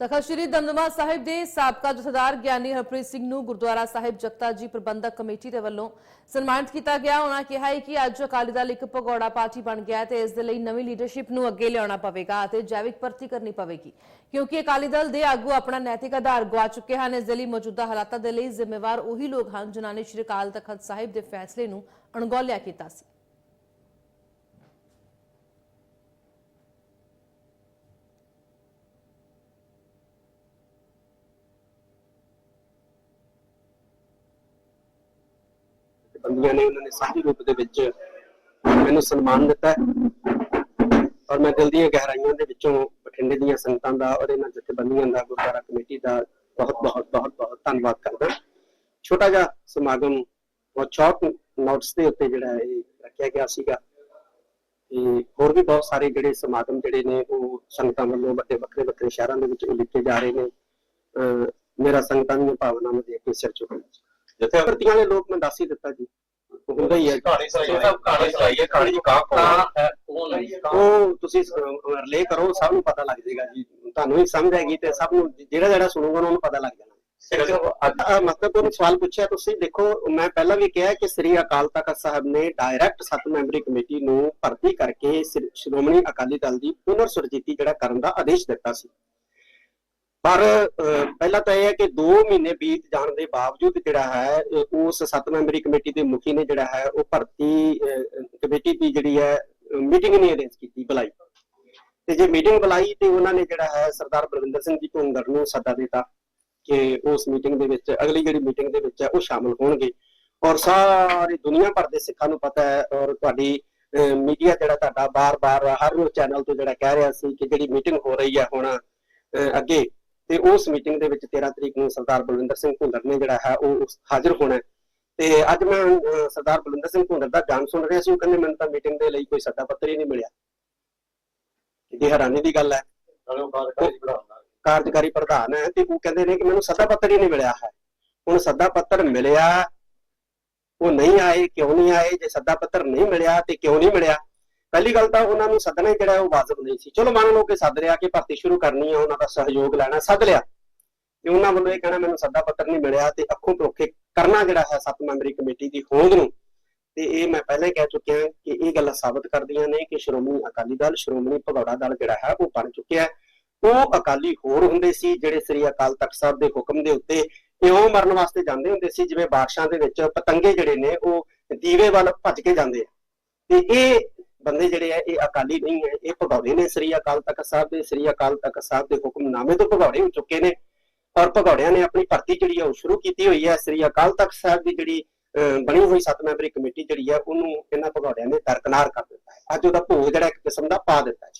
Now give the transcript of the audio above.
ਤਖਤ ਸ੍ਰੀ ਦਮਦਮਾ ਸਾਹਿਬ ਦੇ ਸਾਬਕਾ ਜਥੇਦਾਰ ਗਿਆਨੀ ਹਰਪ੍ਰੀਤ ਸਿੰਘ ਨੂੰ ਗੁਰਦੁਆਰਾ ਸਾਹਿਬ ਜਗਤਾ ਜੀ ਪ੍ਰਬੰਧਕ ਕਮੇਟੀ ਦੇ ਵੱਲੋਂ ਸਨਮਾਨਿਤ ਕੀਤਾ ਗਿਆ। ਉਹਨਾਂ ਕਿਹਾ ਹੈ ਕਿ ਅੱਜ ਅਕਾਲੀ ਦਲ ਇੱਕ ਭਗੌੜਾ ਪਾਰਟੀ ਬਣ ਗਿਆ ਤੇ ਇਸ ਦੇ ਲਈ ਨਵੀਂ ਲੀਡਰਸ਼ਿਪ ਨੂੰ ਅੱਗੇ ਲਿਆਉਣਾ ਪਵੇਗਾ ਅਤੇ ਜੈਵਿਕ ਭਰਤੀ ਕਰਨੀ ਪਵੇਗੀ। ਕਿਉਂਕਿ ਅਕਾਲੀ ਦਲ ਦੇ ਆਗੂ ਆਪਣਾ ਨੈਤਿਕ ਆਧਾਰ ਗਵਾ ਚੁੱਕੇ ਹਨ। ਇਸ ਦੇ ਲਈ ਮੌਜੂਦਾ ਹਾਲਾਤਾਂ ਦੇ ਲਈ ਜ਼ਿੰਮੇਵਾਰ ਉਹੀ ਲੋਕ ਹਨ ਜਿਨ੍ਹਾਂ ਨੇ ਸ੍ਰੀ ਅਕਾਲ ਤਖਤ ਸਾਹਿਬ ਦੇ ਫੈਸਲੇ ਨੂੰ ਅਣਗੌਲਿਆ ਕੀਤਾ ਸੀ। ਬੰਦੀਆਂ ਨੇ, ਉਹਨਾਂ ਨੇ ਸਾਂਝੇ ਰੂਪ ਦੇ ਵਿੱਚ ਮੈਨੂੰ ਸਨਮਾਨ ਦਿੱਤਾ ਔਰ ਮੈਂ ਦਿਲ ਦੀਆਂ ਗਹਿਰਾਈਆਂ ਦੇ ਵਿੱਚੋਂ ਬਠਿੰਡੇ ਦੀਆਂ ਸੰਗਤਾਂ ਦਾ ਔਰ ਇਹਨਾਂ ਜਥੇਬੰਦੀਆਂ ਦਾ, ਗੁਰਦੁਆਰਾ ਕਮੇਟੀ ਦਾ ਬਹੁਤ ਬਹੁਤ ਬਹੁਤ ਬਹੁਤ ਧੰਨਵਾਦ ਕਰਦਾ ਛੋਟਾ ਜਿਹਾ ਸਮਾਗਮ ਉਹ ਚੌਕ ਨੋਟਸ ਦੇ ਉੱਤੇ ਜਿਹੜਾ ਇਹ ਰੱਖਿਆ ਗਿਆ ਸੀਗਾ। ਤੇ ਹੋਰ ਵੀ ਬਹੁਤ ਸਾਰੇ ਜਿਹੜੇ ਸਮਾਗਮ ਜਿਹੜੇ ਨੇ, ਉਹ ਸੰਗਤਾਂ ਵੱਲੋਂ ਵੱਡੇ, ਵੱਖਰੇ ਵੱਖਰੇ ਸ਼ਹਿਰਾਂ ਦੇ ਵਿੱਚ ਲਿਖੇ ਜਾ ਰਹੇ ਨੇ। ਅਹ ਮੇਰਾ ਸੰਗਤਾਂ ਦੀਆਂ ਭਾਵਨਾਵਾਂ ਦੇ ਅੱਗੇ ਸਿਰ ਝੁਕਾਉਣਾ ਜਿੱਥੇ ਵਰਤੀਆਂ ਵਾਲੇ ਲੋਕ ਮੈਂ ਦੱਸ ਹੀ ਦਿੱਤਾ ਜੀ। ਹੁੰਦਾ ਹੀ ਹੈ। ਕਹਾਣੀ ਸੁਣਾਈ ਹੈ ਕਹਾਣੀ ਸੁਣਾਈ ਹੈ ਕਹਾਣੀ ਨੂੰ ਕਹਾਂ ਕੌਣ ਉਹ ਨਹੀਂ। ਉਹ ਤੁਸੀਂ ਰਿਲੇ ਕਰੋ ਸਭ ਨੂੰ ਪਤਾ ਲੱਗ ਜਾਏਗਾ ਜੀ। ਤੁਹਾਨੂੰ ਵੀ ਸਮਝ ਆਏਗੀ ਤੇ ਸਭ ਨੂੰ ਜਿਹੜਾ ਜਿਹੜਾ ਸੁਣੂਗਾ ਉਹਨਾਂ ਪਤਾ ਲੱਗ ਜਾਣਾ। ਅ, ਮਹੱਤਵਪੂਰਨ ਸਵਾਲ ਪੁੱਛਿਆ ਤੁਸੀਂ ਦੇਖੋ ਮੈਂ ਪਹਿਲਾਂ ਵੀ ਕਿਹਾ ਕਿ ਸ੍ਰੀ ਅਕਾਲ ਤਖਤ ਸਾਹਿਬ ਨੇ ਡਾਇਰੈਕਟ ਸੱਤ ਮੈਂਬਰੀ ਕਮੇਟੀ ਨੂੰ ਭਰਤੀ ਕਰਕੇ ਸ੍ਰੀ- ਸ਼੍ਰੋਮਣੀ ਅਕਾਲੀ ਦਲ ਦੀ ਪੁਨਰ ਸੁਰਜੀਤੀ ਜਿਹੜਾ ਕਰਨ ਦਾ ਆਦੇਸ਼ ਦਿੱਤਾ ਸੀ। ਪਰ ਪਹਿਲਾਂ ਤਾਂ ਇਹ ਹੈ ਕਿ 2 ਮਹੀਨੇ ਬੀਤ ਜਾਣ ਦੇ ਬਾਵਜੂਦ ਜਿਹੜਾ ਹੈ ਉਸ ਸੱਤ ਮੈਂਬਰੀ ਕਮੇਟੀ ਦੇ ਮੁਖੀ ਨੇ ਜਿਹੜਾ ਹੈ, ਉਹ ਭਰਤੀ ਕਮੇਟੀ ਦੀ ਜਿਹੜੀ ਹੈ, ਮੀਟਿੰਗ ਨਹੀਂ ਅਰੇਂਜ ਕੀਤੀ, ਬੁਲਾਈ। ਤੇ ਜੇ ਮੀਟਿੰਗ ਬੁਲਾਈ ਤੇ ਉਹਨਾਂ ਨੇ ਜਿਹੜਾ ਹੈ, ਸਰਦਾਰ ਬਲਵਿੰਦਰ ਸਿੰਘ ਜੀ ਭੁੰਦਰ ਨੂੰ ਸੱਦਾ ਦਿੱਤਾ ਕਿ ਉਸ ਮੀਟਿੰਗ ਦੇ ਵਿੱਚ, ਅਗਲੀ ਜਿਹੜੀ ਮੀਟਿੰਗ ਦੇ ਵਿੱਚ ਹੈ, ਉਹ ਸ਼ਾਮਲ ਹੋਣਗੇ। ਔਰ ਸਾਰੀ ਦੁਨੀਆ ਭਰ ਦੇ ਸਿੱਖਾਂ ਨੂੰ ਪਤਾ ਹੈ, ਔਰ ਤੁਹਾਡੀ ਮੀਡੀਆ ਜਿਹੜਾ ਤੁਹਾਡਾ ਬਾਰ-ਬਾਰ, ਹਰ ਰੋਜ਼ ਚੈਨਲ ਤੋਂ ਜਿਹੜਾ ਕਹਿ ਰਿਹਾ ਸੀ ਕਿ ਜਿਹੜੀ ਮੀਟਿੰਗ ਹੋ ਰਹੀ ਹੈ ਹੁਣ ਅੱਗੇ ਤੇ ਉਸ ਮੀਟਿੰਗ ਦੇ ਵਿੱਚ 13 ਤਰੀਕ ਨੂੰ ਸਰਦਾਰ ਬਲਵਿੰਦਰ ਸਿੰਘ ਭੁੰਦਰ ਨੇ ਜਿਹੜਾ ਹੈ ਉਹ ਹਾਜ਼ਰ ਹੋਣਾ। ਤੇ ਅੱਜ ਮੈਂ ਸਰਦਾਰ ਬਲਵਿੰਦਰ ਸਿੰਘ ਭੁੰਦਰ ਦਾ ਜਾਣ ਸੁਣ ਰਿਹਾ ਸੀ ਉਹ ਕਹਿੰਦੇ ਮੈਨੂੰ ਤਾਂ ਮੀਟਿੰਗ ਦੇ ਲਈ ਕੋਈ ਸੱਦਾ ਪੱਤਰ ਹੀ ਨਹੀਂ ਮਿਲਿਆ। ਇਹ ਹੈਰਾਨੀ ਦੀ ਗੱਲ ਹੈ। ਕਾਰਜਕਾਰੀ ਪ੍ਰਧਾਨ ਹੈ ਤੇ ਉਹ ਕਹਿੰਦੇ ਨੇ ਕਿ ਮੈਨੂੰ ਸੱਦਾ ਪੱਤਰ ਹੀ ਨਹੀਂ ਮਿਲਿਆ ਹੈ। ਹੁਣ ਸੱਦਾ ਪੱਤਰ ਮਿਲਿਆ ਉਹ ਨਹੀਂ ਆਏ ਕਿਉਂ ਨਹੀਂ ਆਏ? ਜੇ ਸੱਦਾ ਪੱਤਰ ਨਹੀਂ ਮਿਲਿਆ ਤੇ ਕਿਉਂ ਨਹੀਂ ਮਿਲਿਆ? ਪਹਿਲੀ ਗੱਲ ਤਾਂ ਉਹਨਾਂ ਨੂੰ ਸੱਦਣਾ ਜਿਹੜਾ ਉਹ ਵਾਜਬ ਨਹੀਂ ਸੀ। ਚਲੋ ਮੰਨ ਲਓ ਕਿ ਸੱਦ ਰਿਹਾ ਕਿ ਭਰਤੀ ਸ਼ੁਰੂ ਕਰਨੀ ਹੈ ਉਹਨਾਂ ਦਾ ਸਹਿਯੋਗ ਲੈਣਾ, ਸੱਦ ਲਿਆ। ਤੇ ਉਹਨਾਂ ਵੱਲੋਂ ਇਹ ਕਹਿਣਾ, ਮੈਨੂੰ ਸੱਦਾ ਪੱਤਰ ਨਹੀਂ ਮਿਲਿਆ ਤੇ ਅੱਖੋਂ ਪਰੋਖੇ ਕਰਨਾ ਜਿਹੜਾ ਹੈ ਸੱਤ ਮੈਂਬਰੀ ਕਮੇਟੀ ਦੀ ਹੋਂਦ ਨੂੰ। ਤੇ ਇਹ ਮੈਂ ਪਹਿਲਾਂ ਹੀ ਕਹਿ ਚੁੱਕਿਆ ਕਿ ਇਹ ਗੱਲਾਂ ਸਾਬਤ ਕਰਦੀਆਂ ਨੇ ਕਿ ਸ਼੍ਰੋਮਣੀ ਅਕਾਲੀ ਦਲ, ਸ਼੍ਰੋਮਣੀ ਭਗੌੜਾ ਦਲ ਜਿਹੜਾ ਹੈ, ਉਹ ਬਣ ਚੁੱਕਿਆ ਉਹ ਅਕਾਲੀ ਹੋਰ ਹੁੰਦੇ ਸੀ, ਜਿਹੜੇ ਸ੍ਰੀ ਅਕਾਲ ਤਖਤ ਸਾਹਿਬ ਦੇ ਹੁਕਮ ਦੇ ਉੱਤੇ ਇਉਂ ਮਰਨ ਵਾਸਤੇ ਜਾਂਦੇ ਹੁੰਦੇ ਸੀ, ਜਿਵੇਂ ਬਾਦਸ਼ਾਹ ਦੇ ਵਿੱਚ ਪਤੰਗੇ ਜਿਹੜੇ ਨੇ, ਉਹ ਦੀਵੇ ਵੱਲ ਭੱਜ ਕੇ ਜਾਂਦੇ ਆ। ਤੇ ਇਹ ਬੰਦੇ ਜਿਹੜੇ ਆ ਇਹ ਅਕਾਲੀ ਨਹੀਂ ਹੈ ਇਹ ਭਗੌੜੇ ਨੇ ਸ੍ਰੀ ਅਕਾਲ ਤਖਤ ਸਾਹਿਬ ਦੇ ਸ੍ਰੀ ਅਕਾਲ ਤਖਤ ਸਾਹਿਬ ਦੇ ਹੁਕਮਨਾਮੇ ਤੋਂ ਭਗੌੜੇ ਹੋ ਚੁੱਕੇ ਨੇ ਔਰ ਭਗੌੜਿਆਂ ਨੇ ਆਪਣੀ ਭਰਤੀ ਜਿਹੜੀ ਆ ਉਹ ਸ਼ੁਰੂ ਕੀਤੀ ਹੋਈ ਹੈ ਸ੍ਰੀ ਅਕਾਲ ਤਖਤ ਸਾਹਿਬ ਦੀ ਜਿਹੜੀ ਅਹ, ਬਣੀ ਹੋਈ ਸੱਤ ਮੈਂਬਰੀ ਕਮੇਟੀ ਜਿਹੜੀ ਹੈ ਉਹਨੂੰ ਇਹਨਾਂ ਭਗੌੜਿਆਂ ਨੇ ਦਰਕਨਾਰ ਕਰ ਦਿੱਤਾ ਹੈ। ਅੱਜ ਉਹਦਾ ਭੋਗ ਜਿਹੜਾ ਇੱਕ ਕਿਸਮ ਦਾ ਪਾ ਦਿੱਤਾ ਹੈ।